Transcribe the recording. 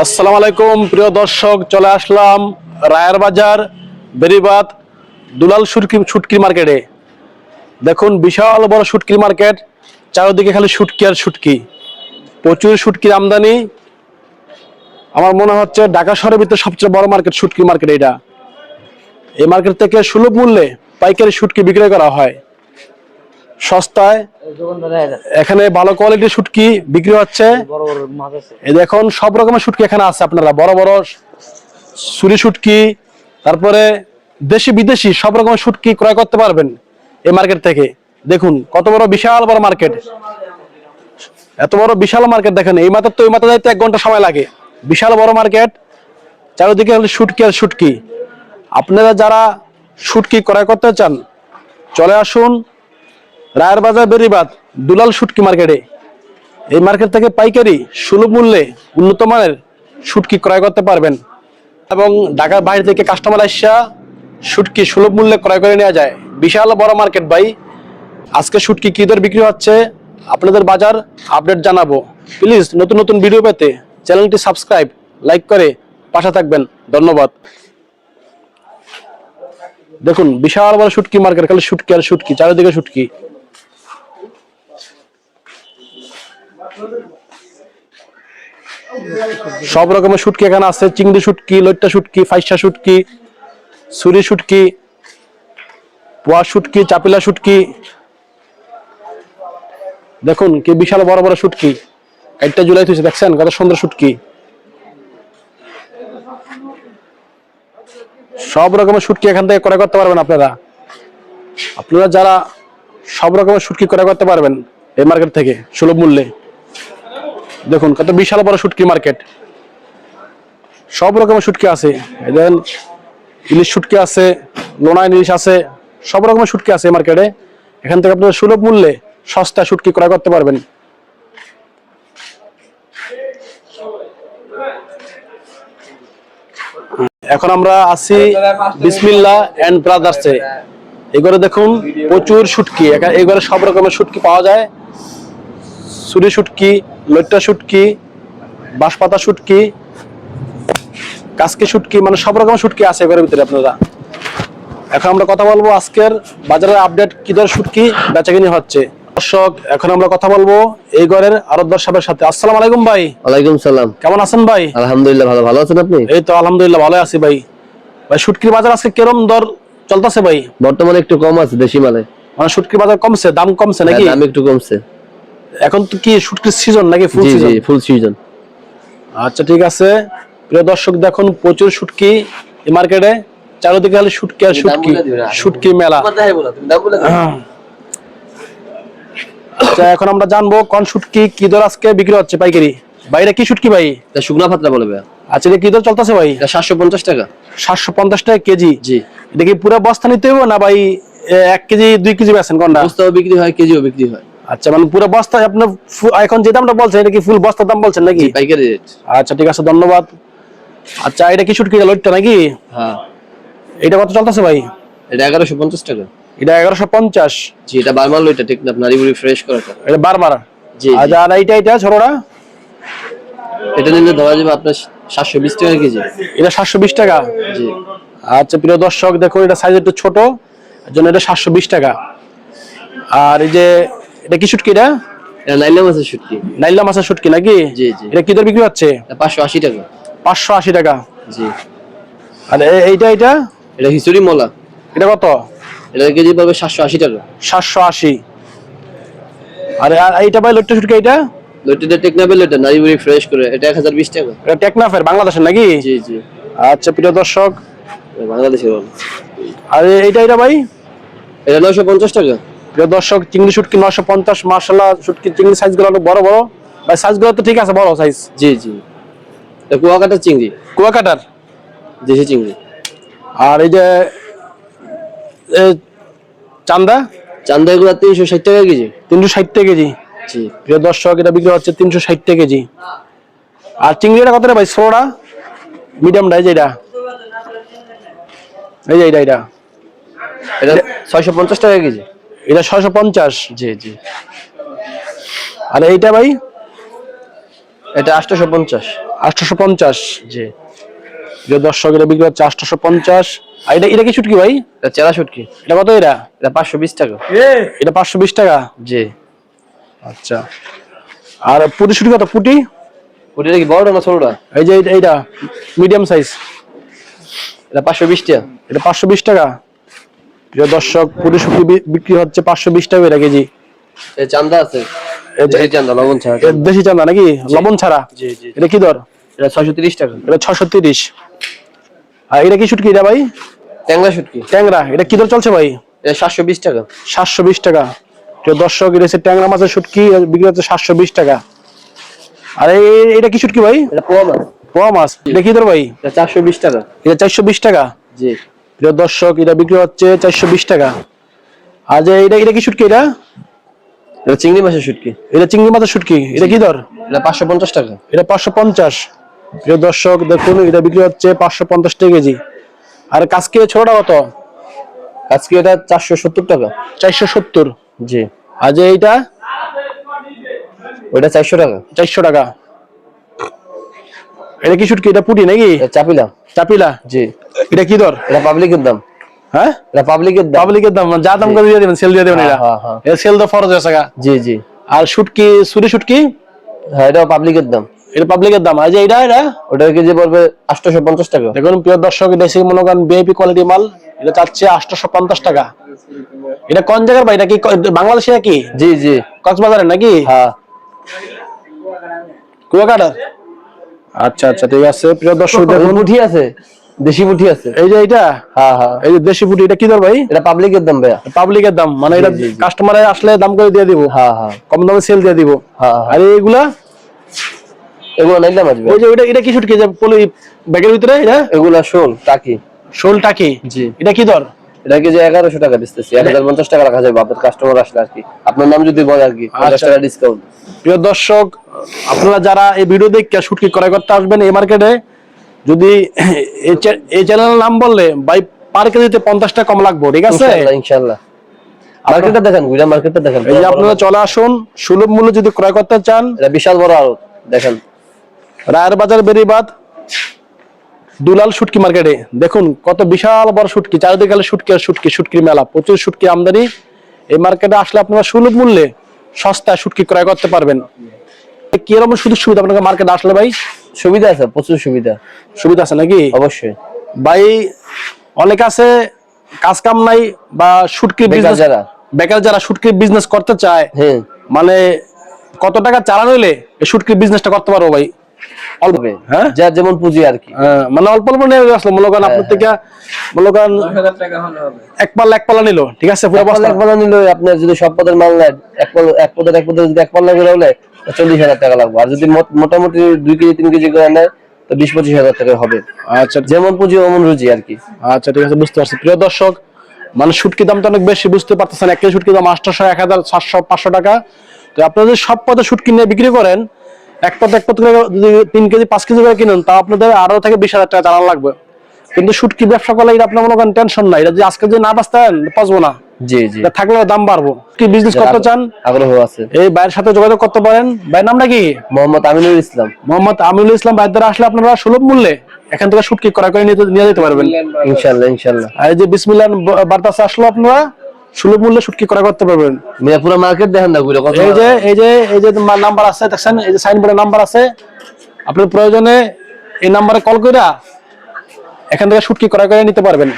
আসসালামু আলাইকুম, প্রিয় দর্শক, চলে আসলাম রায়ের বাজার, বেরিবাদ, দুলাল সুটকি শুটকি মার্কেটে। দেখুন, বিশাল বড় শুটকির মার্কেট, চারিদিকে খালি শুটকি আর শুটকি প্রচুর শুটকির আমদানি। আমার মনে হচ্ছে ঢাকা শহরের ভিতরে সবচেয়ে বড় মার্কেট শুটকি মার্কেট এটা। এই মার্কেট থেকে সুলভ মূল্যে পাইকারি শুটকি বিক্রয় করা হয়। সস্তায়। এখানে ভালো কোয়ালিটির শুটকি বিক্রি হচ্ছে। দেখুন, সব রকমের শুটকি এখানে আছে আপনারা। বড় বড় সুরি শুটকি, তারপরে দেশি বিদেশি সব রকমের শুটকি ক্রয় করতে পারবেন এই মার্কেট থেকে। দেখুন, কত বড় বিশাল বড় মার্কেট এত বড় বিশাল মার্কেট দেখেন, এই মাথার তো এই মাথা যাইতে এক ঘণ্টা সময় লাগে। বিশাল বড় মার্কেট চারিদিকে শুটকি আর শুটকি। আপনারা যারা শুটকি ক্রয় করতে চান, চলে আসুন রায়ের বাজার বেরিবাদ, দুলাল শুটকি মার্কেটে। এই মার্কেট থেকে পাইকারি সুলভ মূল্যে উন্নত মানের শুটকি ক্রয় করতে পারবেন। এবং ঢাকার বাইরে থেকে কাস্টমার আসা শুটকি সুলভ মূল্যে ক্রয় করে নেওয়া যায়। বিশাল বড় মার্কেট ভাই। আজকে শুটকি কি দর বিক্রি হচ্ছে, আপনাদের বাজার আপডেট জানাব। প্লিজ নতুন নতুন ভিডিও পেতে চ্যানেলটি সাবস্ক্রাইব, লাইক করে পাশে থাকবেন। ধন্যবাদ। দেখুন, বিশাল বড় শুটকি মার্কেট, খালি শুটকি আর শুটকি, চারিদিকে শুটকি। সব রকমের শুটকি এখানে আছে, চিংড়ি শুটকি, লইট্টা শুটকি, ফাইসা শুটকি সুরি শুটকি পোয়া শুটকি, চাপিলা শুটকি। দেখুন, কি বিশাল বড় বড় শুটকি। একটা জুলাই থুইছে দেখছেন? কত সুন্দর শুটকি। সব রকমের শুটকি এখান থেকে ক্রয় করতে পারবেন আপনারা। আপনারা যারা সব রকমের শুটকি ক্রয় করতে পারবেন এই মার্কেট থেকে, সুলভ মূল্যে। দেখুন, কত বিশাল বড় শুটকি মার্কেট। সব রকমের শুটকি আছে। দেখেন, ইলিশ শুটকি আছে লোনা ইলিশ আছে, সব রকমের শুটকি আছে মার্কেটে। এখান থেকে আপনারা সুলভ মূল্যে সস্তা শুটকি ক্রয় করতে পারবেন। এখন আমরা আছি বিসমিল্লা এন্ড ব্রাদার্সে। এগুলো দেখুন, প্রচুর শুটকি। এগুলো সব রকমের শুটকি পাওয়া যায়। সুরি শুটকি লইট্টা শুটকি বাঁশপাতা শুটকি কাসকি শুটকি মানে সব রকমের শুটকি আছে এগুলোর ভিতরে আপনারা। এখন আমরা কথা বলব আজকের বাজারের আপডেট কি দর শুটকি বেচাকিনি হচ্ছে। দর্শক এখন আমরা কথা বলব এই ঘরের আরও দর্শকের সাথে। আসসালামু আলাইকুম ভাই। ওয়ালাইকুম সালাম। কেমন আছেন ভাই? আলহামদুলিল্লাহ ভালো। ভালো আছেন আপনি? এই তো আলহামদুলিল্লাহ ভালো আছি ভাই। ভাই শুটকির বাজার আজকে কিরম দর চলতেছে ভাই? বর্তমানে একটু কম আছে দেশি মালে। মানে শুটকির বাজার কমছে দাম কমছে নাকি? দাম একটু কমছে। এখন তো কি শুটকির সিজন নাকি ফুল সিজন জি ফুল সিজন আচ্ছা ঠিক আছে। প্রিয় দর্শক দেখুন প্রচুর শুটকি এই মার্কেটে চারিদিকে খালি শুটকি আর শুটকি। শুটকি মেলা। আহ। আচ্ছা এখন আমরা জানব কোন শুটকি কি দর আজকে বিক্রি হচ্ছে পাইকারি? বাইরে কি শুটকি ভাই? শুকনা পাতলা বলে ভাইয়া। আচ্ছা এটা কি দর চলতেছে ভাই? সাতশো পঞ্চাশ টাকা। সাতশো পঞ্চাশ টাকা কেজি? জি। এটা কি পুরো বস্তা নিতে হবে না ভাই এক কেজি দুই কেজি বেছেন কোনটা? বস্তাও বিক্রি হয় কেজিও বিক্রি হয়। আচ্ছা মানে পুরো বস্তা আপনার এখন যে দামটা বলছেন এটা কি ফুল বস্তার দাম বলছেন নাকি? পাইকারি রেট আচ্ছা ঠিক আছে ধন্যবাদ। আচ্ছা এটা কি শুটকি লইটটা নাকি? হ্যাঁ। এটা কত চলতেছে ভাই? এটা এগারোশো পঞ্চাশ টাকা। এটা এগারোশো পঞ্চাশ। জি এটা বারমাল ওইটা ঠিক না? নারী বুড়ি ফ্রেশ করাটা এটা। বারবার জি। আচ্ছা আর এইটা এটা ছোটটা? এটা নিলে ধরা যাবে আপনার সাতশো বিশ টাকা কেজি। এটা সাতশো বিশ টাকা? জি। আচ্ছা প্রিয় দর্শক দেখুন এটা সাইজ একটু ছোট এর জন্য এটা সাতশো বিশ টাকা। আর এই যে এটা কি শুটকি এটা? এটা নাইলাম আছে শুটকি। নাইলা মাছের শুটকি নাকি? জি, জি। এটা কি দর বিক্রি হচ্ছে? এটা পাঁচশো আশি টাকা। পাঁচশো আশি টাকা। জি। আর এ- এইটা এটা এটা হিসুরি মলা। এটা কত? এটা কেজি পাবে সাতশো আশি টাকা। সাতশো আশি। আর আর এইটা ভাই লট্টা শুটকি এটা লোটেটা টেকনাবেল এটা নারী বুড়ি ফ্রেশ করে এটা এক হাজার বিশ টাকা। এটা টেকনাফের বাংলাদেশের নাকি? জি জি। আচ্ছা প্রিয় দর্শক। বাংলাদেশের। আর এইটা এটা ভাই? এটা নয়শো পঞ্চাশ টাকা। প্রিয় দর্শক চিংড়ি শুটকি নশো পঞ্চাশ মার্শাল্লাহ শুটকি চিংড়ি সাইজগুলো অনেক বড় বড়। ভাই সাইজগুলো তো ঠিক আছে বড় সাইজ জি জি। কুয়াকাটার চিংড়ি। কুয়াকাটার? দেশি চিংড়ি। আর এই যে চান্দা? চান্দা এগুলো তিনশো ষাট টাকা কেজি। তিনশো ষাট টাকা কেজি। জি। প্রিয় দর্শক এটা বিক্রি হচ্ছে তিনশো ষাট টাকা কেজি। আর চিংড়িটা কত রে ভাই? ষোলোটা মিডিয়ামটা এই যে এটা। এই যে এটা এটা। এটা ছয়শো পঞ্চাশ টাকা কেজি। এটা ছয়শো পঞ্চাশ। জি জি। আর এইটা ভাই? এটা আটশোশো পঞ্চাশ। আটশোশো পঞ্চাশ। জি। যে দর্শক এটা বিক্রি হচ্ছে আটশোশো পঞ্চাশ। আর এটা এটা কি শুটকি ভাই? এটা চেরা শুটকি। এটা কত এটা? এটা পাঁচশো বিশ টাকা। এটা পাঁচশো বিশ টাকা? জি। আচ্ছা। আর পুটি শুটকি কত? পুটি? ওটা কি বড়টা না ছোটটা? এই যে এইটা- এইটা মিডিয়াম সাইজ এটা পাঁচশো বিশ টাকা। এটা পাঁচশো বিশ টাকা? প্রিয় দর্শক শুটকি বিক্রি হচ্ছে পাঁচশো বিশ টাকা এটা কেজি চান্দা আছে? এই যে- এই চান্দা লবণ ছাড়া দেশি চান্দা নাকি? লবণ ছাড়া? জি জি এটা কি দর? এটা ছয়শো তিরিশ টাকা এটা ছশো তিরিশ। আর এটা কি শুটকি এটা ভাই? ট্যাংরা শুটকি। ট্যাংরা। এটা কি দর চলছে ভাই? এটা সাতশো বিশ টাকা সাতশো বিশ টাকা প্রিয় দর্শক এটা হচ্ছে ট্যাংরা মাছের শুটকি বিক্রি হচ্ছে সাতশো বিশ টাকা আর এটা কি শুটকি ভাই? এটা পোয়া মাছ। পোয়া মাছ। এটা কি দর ভাই? এটা চারশো বিশ টাকা এটা চারশো বিশ টাকা জি। প্রিয় দর্শক এটা বিক্রি হচ্ছে চারশো বিশ টাকা। আর যে এটা এটা কি শুটকি এটা? এটা চিংড়ি মাছের শুটকি। এটা চিংড়ি মাছের শুটকি। এটা কি দর? এটা পাঁচশো পঞ্চাশ টাকা। এটা পাঁচশো পঞ্চাশ। প্রিয় দর্শক দেখুন এটা বিক্রি হচ্ছে পাঁচশো পঞ্চাশ টাকা কেজি। আর কাজকে ছোটটা কত? আজকে এটা চারশো সত্তর টাকা। চারশো সত্তর। জি। আর যে এইটা? ওইটা চারশো টাকা। চারশো টাকা। এটা কি শুটকি? এটা পুটি নাকি? চাপিলা। চাপিলা? জি। এটা কি দর? এটা পাবলিকের দাম। হ্যাঁ? এটা পাবলিকের দাম। পাবলিকের দাম যা দাম করে দিয়ে দেবেন সেল দিয়ে দেবেন হ্যাঁ, এটা হ্যাঁ, হ্যাঁ। এর সেল তো ফরজ হয়েছে গা। জি জি। আর শুটকি সুরি শুটকি? হ্যাঁ এটাও পাবলিকের দাম। এটা পাবলিকের দাম। আর যে এটা এটা? ওটার কেজি পড়বে আটশোশো পঞ্চাশ টাকা। দেখুন প্রিয় দর্শক এটা এসে মনে করেন বিআইপি কোয়ালিটি মাল এটা চাচ্ছে আটশোশো পঞ্চাশ টাকা। এটা কোন জায়গার ভাই? এটা কি ক- বাংলাদেশে নাকি? জি জি। কক্সবাজারে নাকি? হ্যাঁ। কুয়াকাটার? আচ্ছা আচ্ছা ঠিক আছে। প্রিয় দর্শক দেখুন। মুঠি আছে দেশি মুঠি আছে। এই যে এটা হ্যাঁ হ্যাঁ এই যে দেশি এটা কি দর ভাই? এটা পাবলিকের দাম পাবলিকের দাম মানে এটা। কাস্টমারে আসলে দাম করে দিয়ে দিব। হ্যাঁ হ্যাঁ কম দামে সেল দিয়ে দিব। হ্যাঁ। আর এইগুলা এগুলো? নাইলাম আসবে ওই যে এটা কি শুটকি? যে পলি ব্যাগের ভিতরে এটা? এগুলা শোল টাকি। শোল টাকি? জি। এটা কি দর? এটা কেজি এগারোশো টাকা দিতেছি। এক হাজার পঞ্চাশ টাকা রাখা যাবে আপনার কাস্টমার আসলে আর কি। আপনার নাম যদি বলে আর কি পঞ্চাশ আচ্ছা। টাকা ডিসকাউন্ট প্রিয় দর্শক আপনারা যারা এই ভিডিও দেখে শুটকি ক্রয় করতে আসবেন এই মার্কেটে যদি এই চ্যানেলের নাম বললে বাই পার কেজিতে পঞ্চাশ টাকা কম লাগবে ঠিক আছে? ইনশাল্লাহ ইনশাল্লাহ। মার্কেটটা দেখেন গুইরা মার্কেটটা দেখেন। এই যে আপনারা চলে আসুন সুলভ মূল্যে যদি ক্রয় করতে চান এটা বিশাল বড় আড়ত দেখেন। রায়ের বাজার বেরিবাদ দুলাল শুটকি মার্কেটে দেখুন কত বিশাল বড় শুটকি চারিদিকে গেলে শুটকি আর শুটকি শুটকির মেলা প্রচুর শুটকি আমদানি। এই মার্কেটে আসলে আপনারা সুলভ মূল্যে সস্তায় শুটকি ক্রয় করতে পারবেন। কীরকম সুযোগ সুবিধা আপনাকে মার্কেটে আসলে ভাই? সুবিধা আছে প্রচুর সুবিধা। সুবিধা আছে নাকি? অবশ্যই। ভাই অনেক আছে কাজ কাম নাই বা বেকার বিজনেস যারা। বেকার যারা শুটকির বিজনেস করতে চায় হ্যাঁ। মানে কত টাকা চালানো হইলে এই শুটকির বিজনেসটা করতে পারব ভাই? অল্প হ্যাঁ? যার যেমন পুঁজি আর কি। মানে অল্প অল্প নিয়ে আসলো মনে করেন আপনার থেকে মনে করেন এক পাল্লা এক পাল্লা নিল ঠিক আছে পুরো এক পাল্লা এক আপনার যদি সব পদের মাল নেন এক পাল্লা এক পদের এক পদের যদি এক পাল্লা করে হলে চল্লিশ হাজার টাকা লাগবে। আর যদি মোটামুটি দুই কেজি তিন কেজি করে নেয় তো বিশ পঁচিশ হাজার টাকা হবে। আচ্ছা যেমন পুঁজি অমন রুজি আর কি। আচ্ছা ঠিক আছে বুঝতে পারছি। প্রিয় দর্শক মানে শুটকি দামটা অনেক বেশি বুঝতে পারতেছেন এক কেজি শুটকি দাম আটশোশো এক হাজার সাতশো পাঁচশো টাকা। তো আপনারা যদি সব পথে শুটকি নিয়ে বিক্রি করেন এক পদ এক করে যদি তিন কেজি পাঁচ কেজি করে কিনেন তা আপনাদের আরও থেকে বিশ হাজার টাকা জানা লাগবে। কিন্তু শুটকি ব্যবসা করলে এটা আপনার মনে করেন টেনশন নাই। এটা যদি আজকে যদি না বাঁচতেন পাঁচবো না। জি জি। থাকলেও দাম বাড়বো। কি বিজনেস করতে চান? আগ্রহ আছে। এই ভাইয়ের সাথে যোগাযোগ করতে পারেন। ভাইয়ের নামটা কি? মোহাম্মদ আমিনুল ইসলাম। মোহাম্মদ আমিনুল ইসলাম ভাইয়ের দ্বারা আসলে আপনারা সুলভ মূল্যে এখান থেকে শুটকি করা করে নিয়ে নিয়ে যেতে পারবেন। ইনশাল্লাহ ইনশাল্লাহ। আর এই যে বিসমিল্লাহ বার্তাসে আসলে আপনারা সুলভ মূল্যে শুটকি করা করতে পারবেন। মিয়াপুরা মার্কেট দেখেন না ঘুরে এই যে এই যে এই যে নাম্বার আছে দেখছেন? এই যে সাইনবোর্ডের নাম্বার আছে। আপনার প্রয়োজনে এই নাম্বারে কল কইরা এখান থেকে শুটকি করা করে নিতে পারবেন।